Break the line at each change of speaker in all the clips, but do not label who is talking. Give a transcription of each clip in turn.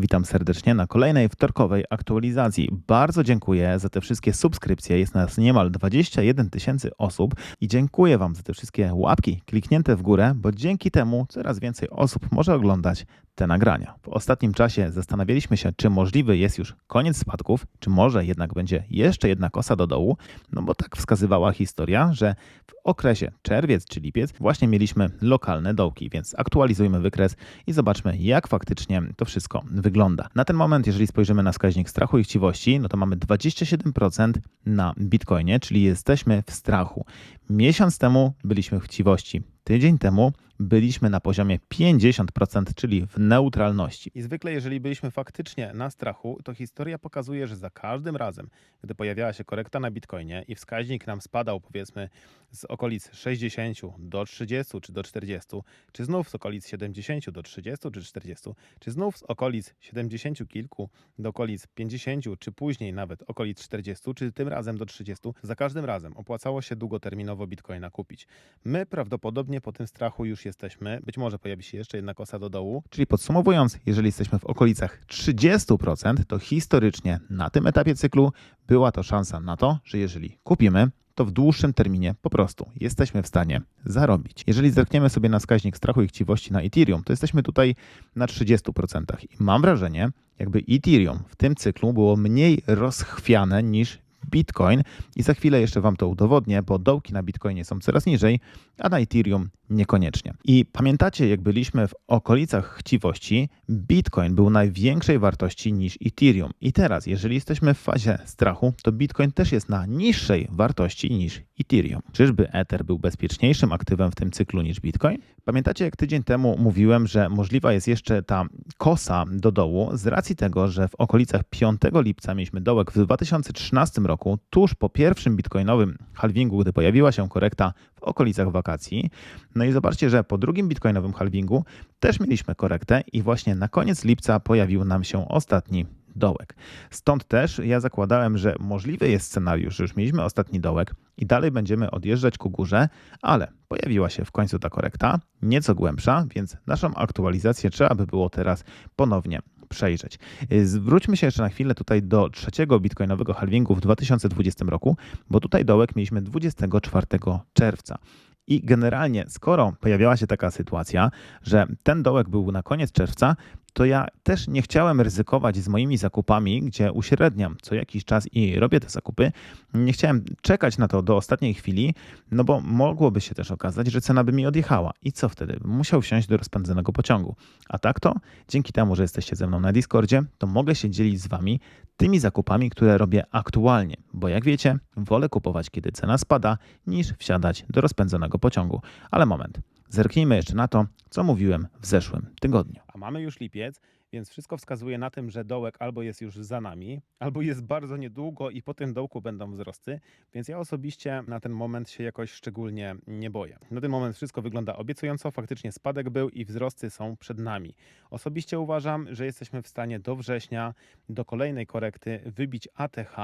Witam serdecznie na kolejnej wtorkowej aktualizacji. Bardzo dziękuję za te wszystkie subskrypcje. Jest nas niemal 21 tysięcy osób i dziękuję Wam za te wszystkie łapki kliknięte w górę, bo dzięki temu coraz więcej osób może oglądać te nagrania. W ostatnim czasie zastanawialiśmy się, czy możliwy jest już koniec spadków, czy może jednak będzie jeszcze jedna kosa do dołu, no bo tak wskazywała historia, że w okresie czerwiec czy lipiec właśnie mieliśmy lokalne dołki, więc aktualizujmy wykres i zobaczmy, jak faktycznie to wszystko wygląda. Na ten moment, jeżeli spojrzymy na wskaźnik strachu i chciwości, no to mamy 27% na Bitcoinie, czyli jesteśmy w strachu. Miesiąc temu byliśmy w chciwości. Tydzień temu byliśmy na poziomie 50%, czyli w neutralności. I zwykle, jeżeli byliśmy faktycznie na strachu, to historia pokazuje, że za każdym razem, gdy pojawiała się korekta na Bitcoinie i wskaźnik nam spadał, powiedzmy, z okolic 60 do 30 czy do 40, czy znów z okolic 70 do 30 czy 40, czy znów z okolic 70 kilku do okolic 50, czy później nawet okolic 40, czy tym razem do 30, za każdym razem opłacało się długoterminowo Bitcoina kupić. My prawdopodobnie po tym strachu już jesteśmy. Być może pojawi się jeszcze jedna kosa do dołu. Czyli podsumowując, jeżeli jesteśmy w okolicach 30%, to historycznie na tym etapie cyklu była to szansa na to, że jeżeli kupimy, to w dłuższym terminie po prostu jesteśmy w stanie zarobić. Jeżeli zerkniemy sobie na wskaźnik strachu i chciwości na Ethereum, to jesteśmy tutaj na 30%. I mam wrażenie, jakby Ethereum w tym cyklu było mniej rozchwiane niż Bitcoin i za chwilę jeszcze Wam to udowodnię, bo dołki na Bitcoinie są coraz niżej, a na Ethereum niekoniecznie. I pamiętacie, jak byliśmy w okolicach chciwości, Bitcoin był największej wartości niż Ethereum. I teraz, jeżeli jesteśmy w fazie strachu, to Bitcoin też jest na niższej wartości niż Ethereum. Czyżby Ether był bezpieczniejszym aktywem w tym cyklu niż Bitcoin? Pamiętacie, jak tydzień temu mówiłem, że możliwa jest jeszcze ta kosa do dołu z racji tego, że w okolicach 5 lipca mieliśmy dołek w 2013 roku, tuż po pierwszym bitcoinowym halvingu, gdy pojawiła się korekta w okolicach wakacji. No i zobaczcie, że po drugim bitcoinowym halvingu też mieliśmy korektę i właśnie na koniec lipca pojawił nam się ostatni dołek. Stąd też ja zakładałem, że możliwy jest scenariusz, że już mieliśmy ostatni dołek i dalej będziemy odjeżdżać ku górze, ale pojawiła się w końcu ta korekta, nieco głębsza, więc naszą aktualizację trzeba by było teraz ponownie przejrzeć. Zwróćmy się jeszcze na chwilę tutaj do trzeciego bitcoinowego halvingu w 2020 roku, bo tutaj dołek mieliśmy 24 czerwca. I generalnie, skoro pojawiała się taka sytuacja, że ten dołek był na koniec czerwca, to ja też nie chciałem ryzykować z moimi zakupami, gdzie uśredniam co jakiś czas i robię te zakupy. Nie chciałem czekać na to do ostatniej chwili, no bo mogłoby się też okazać, że cena by mi odjechała. I co wtedy? Musiał wsiąść do rozpędzonego pociągu. A tak to, dzięki temu, że jesteście ze mną na Discordzie, to mogę się dzielić z wami tymi zakupami, które robię aktualnie, bo jak wiecie, wolę kupować, kiedy cena spada, niż wsiadać do rozpędzonego pociągu. Ale moment. Zerknijmy jeszcze na to, co mówiłem w zeszłym tygodniu. A mamy już lipiec, więc wszystko wskazuje na tym, że dołek albo jest już za nami, albo jest bardzo niedługo i po tym dołku będą wzrosty, więc ja osobiście na ten moment się jakoś szczególnie nie boję. Na ten moment wszystko wygląda obiecująco, faktycznie spadek był i wzrosty są przed nami. Osobiście uważam, że jesteśmy w stanie do września, do kolejnej korekty wybić ATH,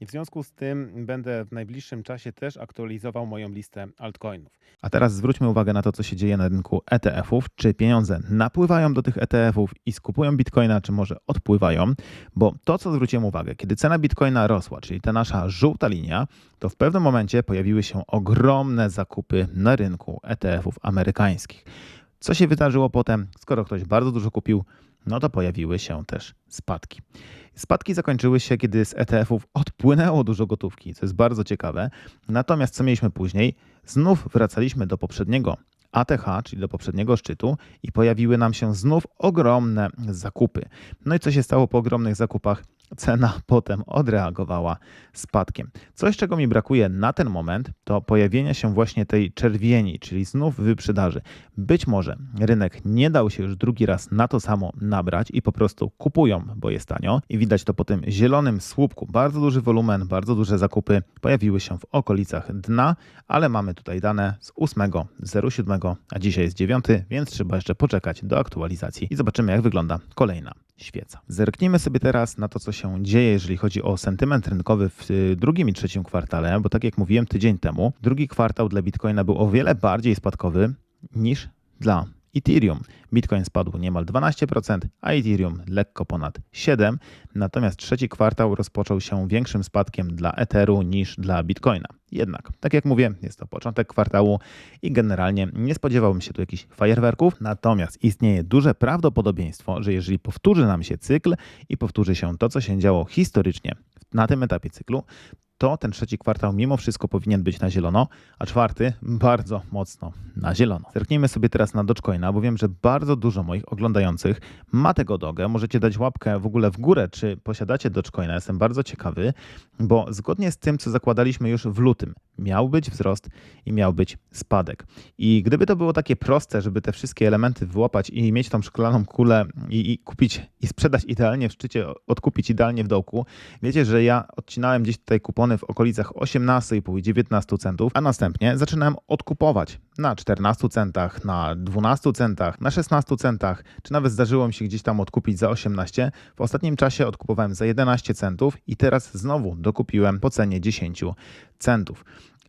i w związku z tym będę w najbliższym czasie też aktualizował moją listę altcoinów. A teraz zwróćmy uwagę na to, co się dzieje na rynku ETF-ów. Czy pieniądze napływają do tych ETF-ów i skupują bitcoina, czy może odpływają? Bo to, co zwróciłem uwagę, kiedy cena bitcoina rosła, czyli ta nasza żółta linia, to w pewnym momencie pojawiły się ogromne zakupy na rynku ETF-ów amerykańskich. Co się wydarzyło potem? Skoro ktoś bardzo dużo kupił, no to pojawiły się też spadki. Spadki zakończyły się, kiedy z ETF-ów odpłynęło dużo gotówki, co jest bardzo ciekawe. Natomiast co mieliśmy później? Znów wracaliśmy do poprzedniego ATH, czyli do poprzedniego szczytu, i pojawiły nam się znów ogromne zakupy. No i co się stało po ogromnych zakupach? Cena potem odreagowała spadkiem. Coś, czego mi brakuje na ten moment, to pojawienie się właśnie tej czerwieni, czyli znów wyprzedaży. Być może rynek nie dał się już drugi raz na to samo nabrać i po prostu kupują, bo jest tanio i widać to po tym zielonym słupku. Bardzo duży wolumen, bardzo duże zakupy pojawiły się w okolicach dna, ale mamy tutaj dane z 8.07, a dzisiaj jest 9, więc trzeba jeszcze poczekać do aktualizacji i zobaczymy jak wygląda kolejna świeca. Zerknijmy sobie teraz na to, co się dzieje, jeżeli chodzi o sentyment rynkowy w y, drugim i trzecim kwartale, bo tak jak mówiłem tydzień temu, drugi kwartał dla Bitcoina był o wiele bardziej spadkowy niż dla Ethereum. Bitcoin spadł niemal 12%, a Ethereum lekko ponad 7%. Natomiast trzeci kwartał rozpoczął się większym spadkiem dla Etheru niż dla Bitcoina. Jednak, tak jak mówię, jest to początek kwartału i generalnie nie spodziewałbym się tu jakichś fajerwerków, natomiast istnieje duże prawdopodobieństwo, że jeżeli powtórzy nam się cykl i powtórzy się to, co się działo historycznie na tym etapie cyklu, to ten trzeci kwartał mimo wszystko powinien być na zielono, a czwarty bardzo mocno na zielono. Zerknijmy sobie teraz na Dogecoina, bo wiem, że bardzo dużo moich oglądających ma tego dogę. Możecie dać łapkę w ogóle w górę, czy posiadacie Dogecoina. Jestem bardzo ciekawy, bo zgodnie z tym, co zakładaliśmy już w lutym, miał być wzrost i miał być spadek. I gdyby to było takie proste, żeby te wszystkie elementy wyłapać i mieć tą szklaną kulę i, i kupić i sprzedać idealnie w szczycie, odkupić idealnie w dołku, wiecie, że ja odcinałem gdzieś tutaj kupony w okolicach 18,5 i 19 centów, a następnie zaczynałem odkupować na 14 centach, na 12 centach, na 16 centach, czy nawet zdarzyło mi się gdzieś tam odkupić za 18. W ostatnim czasie odkupowałem za 11 centów i teraz znowu dokupiłem po cenie 10 centów.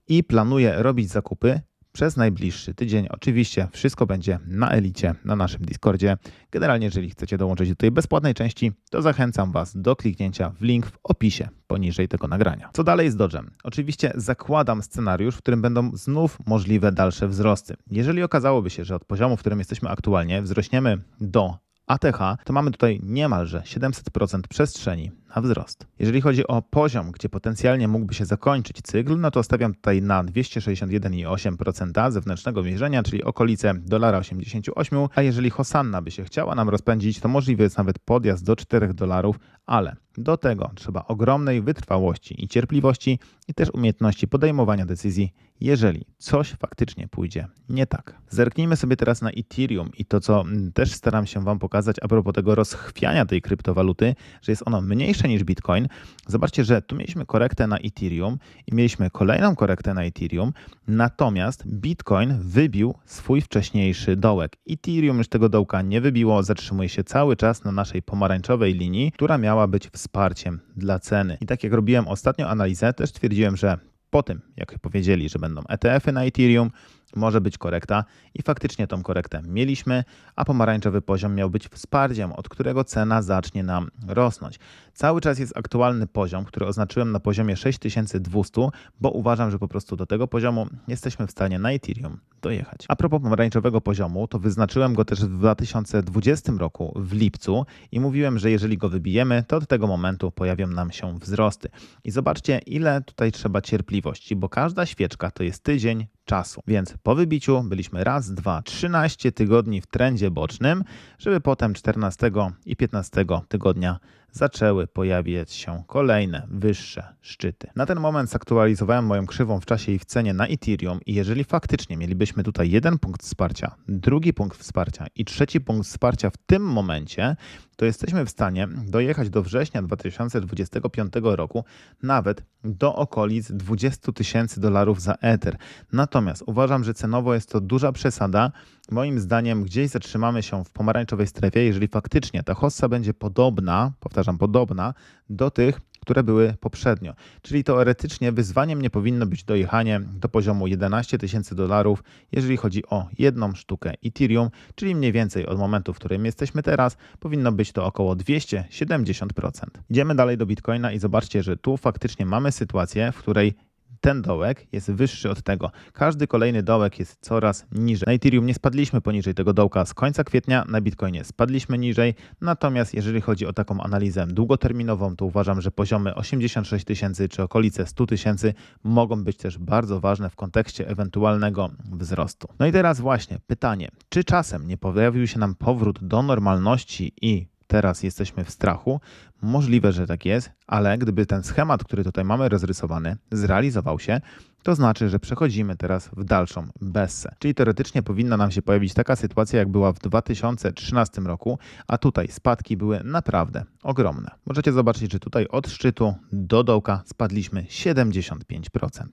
I planuję robić zakupy przez najbliższy tydzień. Oczywiście wszystko będzie na elicie, na naszym Discordzie. Generalnie, jeżeli chcecie dołączyć do tej bezpłatnej części, to zachęcam Was do kliknięcia w link w opisie poniżej tego nagrania. Co dalej z Dodgem? Oczywiście zakładam scenariusz, w którym będą znów możliwe dalsze wzrosty. Jeżeli okazałoby się, że od poziomu, w którym jesteśmy aktualnie, wzrośniemy do ATH, to mamy tutaj niemalże 700% przestrzeni na wzrost. Jeżeli chodzi o poziom, gdzie potencjalnie mógłby się zakończyć cykl, no to stawiam tutaj na 261,8% zewnętrznego mierzenia, czyli okolice 1,88, a jeżeli Hosanna by się chciała nam rozpędzić, to możliwy jest nawet podjazd do 4 dolarów, ale do tego trzeba ogromnej wytrwałości i cierpliwości i też umiejętności podejmowania decyzji, jeżeli coś faktycznie pójdzie nie tak. Zerknijmy sobie teraz na Ethereum i to, co też staram się Wam pokazać a propos tego rozchwiania tej kryptowaluty, że jest ono mniejsze niż Bitcoin. Zobaczcie, że tu mieliśmy korektę na Ethereum i mieliśmy kolejną korektę na Ethereum, natomiast Bitcoin wybił swój wcześniejszy dołek. Ethereum już tego dołka nie wybiło, zatrzymuje się cały czas na naszej pomarańczowej linii, która miała być wsparciem dla ceny. I tak jak robiłem ostatnio analizę, też twierdziłem, że po tym, jak powiedzieli, że będą ETF-y na Ethereum, może być korekta i faktycznie tą korektę mieliśmy, a pomarańczowy poziom miał być wsparciem, od którego cena zacznie nam rosnąć. Cały czas jest aktualny poziom, który oznaczyłem na poziomie 6200, bo uważam, że po prostu do tego poziomu jesteśmy w stanie na Ethereum dojechać. A propos pomarańczowego poziomu, to wyznaczyłem go też w 2020 roku w lipcu i mówiłem, że jeżeli go wybijemy, to od tego momentu pojawią nam się wzrosty. I zobaczcie, ile tutaj trzeba cierpliwości, bo każda świeczka to jest tydzień, czasu. Więc po wybiciu byliśmy raz, dwa, 13 tygodni w trendzie bocznym, żeby potem 14 i 15 tygodnia zaczęły pojawiać się kolejne wyższe szczyty. Na ten moment zaktualizowałem moją krzywą w czasie i w cenie na Ethereum i jeżeli faktycznie mielibyśmy tutaj jeden punkt wsparcia, drugi punkt wsparcia i trzeci punkt wsparcia w tym momencie, to jesteśmy w stanie dojechać do września 2025 roku nawet do okolic 20 tysięcy dolarów za Ether. Natomiast uważam, że cenowo jest to duża przesada. Moim zdaniem gdzieś zatrzymamy się w pomarańczowej strefie, jeżeli faktycznie ta hossa będzie podobna, powtarzam, podobna do tych, które były poprzednio. Czyli teoretycznie wyzwaniem nie powinno być dojechanie do poziomu 11 tysięcy dolarów, jeżeli chodzi o jedną sztukę Ethereum, czyli mniej więcej od momentu, w którym jesteśmy teraz, powinno być to około 270%. Idziemy dalej do Bitcoina i zobaczcie, że tu faktycznie mamy sytuację, w której ten dołek jest wyższy od tego. Każdy kolejny dołek jest coraz niżej. Na Ethereum nie spadliśmy poniżej tego dołka z końca kwietnia, na Bitcoinie spadliśmy niżej. Natomiast jeżeli chodzi o taką analizę długoterminową, to uważam, że poziomy 86 tysięcy czy okolice 100 tysięcy mogą być też bardzo ważne w kontekście ewentualnego wzrostu. No i teraz właśnie pytanie, czy czasem nie pojawił się nam powrót do normalności i teraz jesteśmy w strachu. Możliwe, że tak jest, ale gdyby ten schemat, który tutaj mamy rozrysowany, zrealizował się, to znaczy, że przechodzimy teraz w dalszą bessę. Czyli teoretycznie powinna nam się pojawić taka sytuacja, jak była w 2013 roku, a tutaj spadki były naprawdę ogromne. Możecie zobaczyć, że tutaj od szczytu do dołka spadliśmy 75%.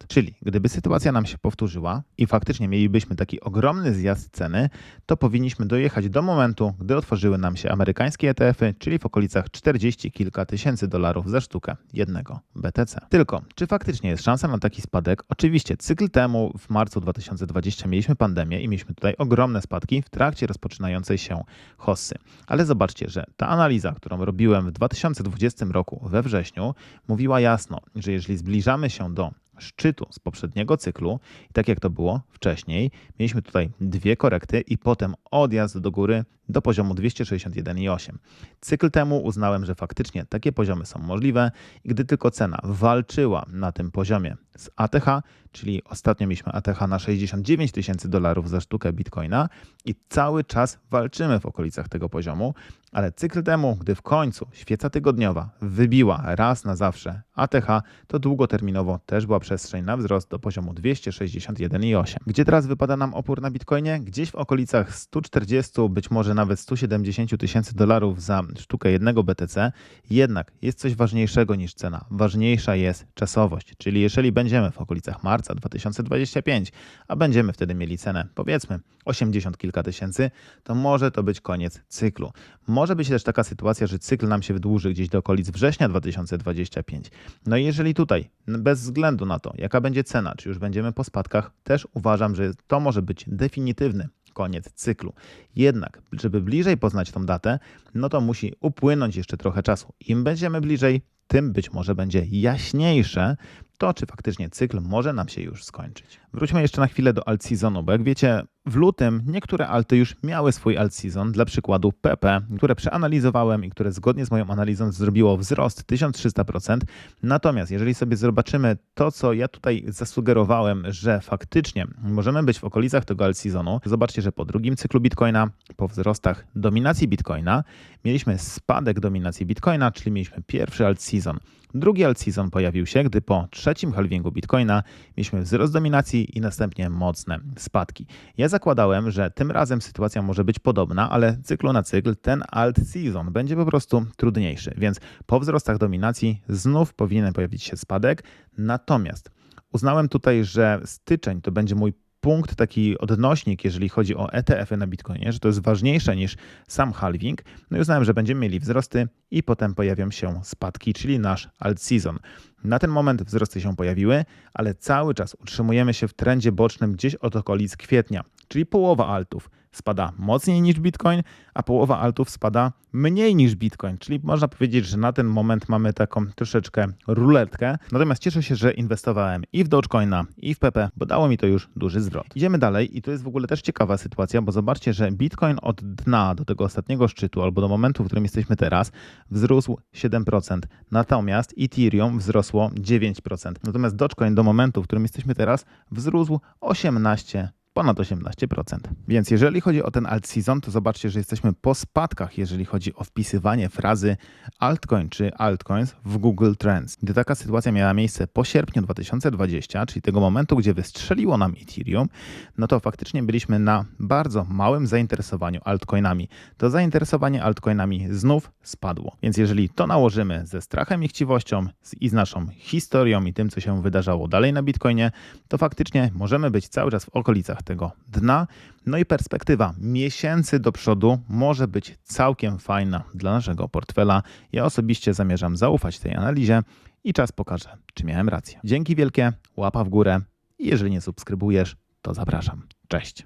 Czyli gdyby sytuacja nam się powtórzyła i faktycznie mielibyśmy taki ogromny zjazd ceny, to powinniśmy dojechać do momentu, gdy otworzyły nam się amerykańskie ETF-y, czyli w okolicach 40 kilka tysięcy dolarów za sztukę jednego BTC. Tylko, czy faktycznie jest szansa na taki spadek? Rzeczywiście, cykl temu w marcu 2020 mieliśmy pandemię i mieliśmy tutaj ogromne spadki w trakcie rozpoczynającej się hossy. Ale zobaczcie, że ta analiza, którą robiłem w 2020 roku we wrześniu, mówiła jasno, że jeżeli zbliżamy się do szczytu z poprzedniego cyklu, i tak jak to było wcześniej, mieliśmy tutaj dwie korekty i potem odjazd do góry do poziomu 261,8. Cykl temu uznałem, że faktycznie takie poziomy są możliwe i gdy tylko cena walczyła na tym poziomie z ATH, czyli ostatnio mieliśmy ATH na 69 tysięcy dolarów za sztukę bitcoina i cały czas walczymy w okolicach tego poziomu, ale cykl temu, gdy w końcu świeca tygodniowa wybiła raz na zawsze ATH, to długoterminowo też była przestrzeń na wzrost do poziomu 261,8. Gdzie teraz wypada nam opór na bitcoinie? Gdzieś w okolicach 140, być może nawet 170 tysięcy dolarów za sztukę jednego BTC. Jednak jest coś ważniejszego niż cena. Ważniejsza jest czasowość, czyli jeżeli będziemy w okolicach marca 2025, a będziemy wtedy mieli cenę powiedzmy 80 kilka tysięcy, to może to być koniec cyklu. Może być też taka sytuacja, że cykl nam się wydłuży gdzieś do okolic września 2025. No i jeżeli tutaj, bez względu na to, jaka będzie cena, czy już będziemy po spadkach, też uważam, że to może być definitywny koniec cyklu. Jednak, żeby bliżej poznać tą datę, no to musi upłynąć jeszcze trochę czasu. Im będziemy bliżej, tym być może będzie jaśniejsze to, czy faktycznie cykl może nam się już skończyć. Wróćmy jeszcze na chwilę do alt seasonu, bo jak wiecie, w lutym niektóre alty już miały swój alt season, dla przykładu PP, które przeanalizowałem i które zgodnie z moją analizą zrobiło wzrost 1300%. Natomiast jeżeli sobie zobaczymy to, co ja tutaj zasugerowałem, że faktycznie możemy być w okolicach tego alt seasonu, zobaczcie, że po drugim cyklu Bitcoina, po wzrostach dominacji Bitcoina, mieliśmy spadek dominacji Bitcoina, czyli mieliśmy pierwszy alt season. Drugi alt season pojawił się, gdy po trzecim halvingu Bitcoina mieliśmy wzrost dominacji i następnie mocne spadki. Ja zakładałem, że tym razem sytuacja może być podobna, ale cyklu na cykl ten alt season będzie po prostu trudniejszy, więc po wzrostach dominacji znów powinien pojawić się spadek. Natomiast uznałem tutaj, że styczeń to będzie mój punkt, taki odnośnik, jeżeli chodzi o ETF-y na Bitcoinie, że to jest ważniejsze niż sam halving. No i uznałem, że będziemy mieli wzrosty i potem pojawią się spadki, czyli nasz alt season. Na ten moment wzrosty się pojawiły, ale cały czas utrzymujemy się w trendzie bocznym gdzieś od okolic kwietnia, czyli połowa altów spada mocniej niż Bitcoin, a połowa altów spada mniej niż Bitcoin, czyli można powiedzieć, że na ten moment mamy taką troszeczkę ruletkę. Natomiast cieszę się, że inwestowałem i w Dogecoina, i w PP, bo dało mi to już duży zwrot. Idziemy dalej i to jest w ogóle też ciekawa sytuacja, bo zobaczcie, że Bitcoin od dna do tego ostatniego szczytu albo do momentu, w którym jesteśmy teraz, wzrósł 7%. Natomiast Ethereum wzrosło 9%. Natomiast Dogecoin do momentu, w którym jesteśmy teraz, wzrósł 18% ponad 18%. Więc jeżeli chodzi o ten alt season, to zobaczcie, że jesteśmy po spadkach, jeżeli chodzi o wpisywanie frazy altcoin czy altcoins w Google Trends. Gdy taka sytuacja miała miejsce po sierpniu 2020, czyli tego momentu, gdzie wystrzeliło nam Ethereum, no to faktycznie byliśmy na bardzo małym zainteresowaniu altcoinami. To zainteresowanie altcoinami znów spadło. Więc jeżeli to nałożymy ze strachem i chciwością i z naszą historią i tym, co się wydarzało dalej na Bitcoinie, to faktycznie możemy być cały czas w okolicach tego dna. No i perspektywa miesięcy do przodu może być całkiem fajna dla naszego portfela. Ja osobiście zamierzam zaufać tej analizie i czas pokaże, czy miałem rację. Dzięki wielkie, łapa w górę jeżeli nie subskrybujesz, to zapraszam. Cześć.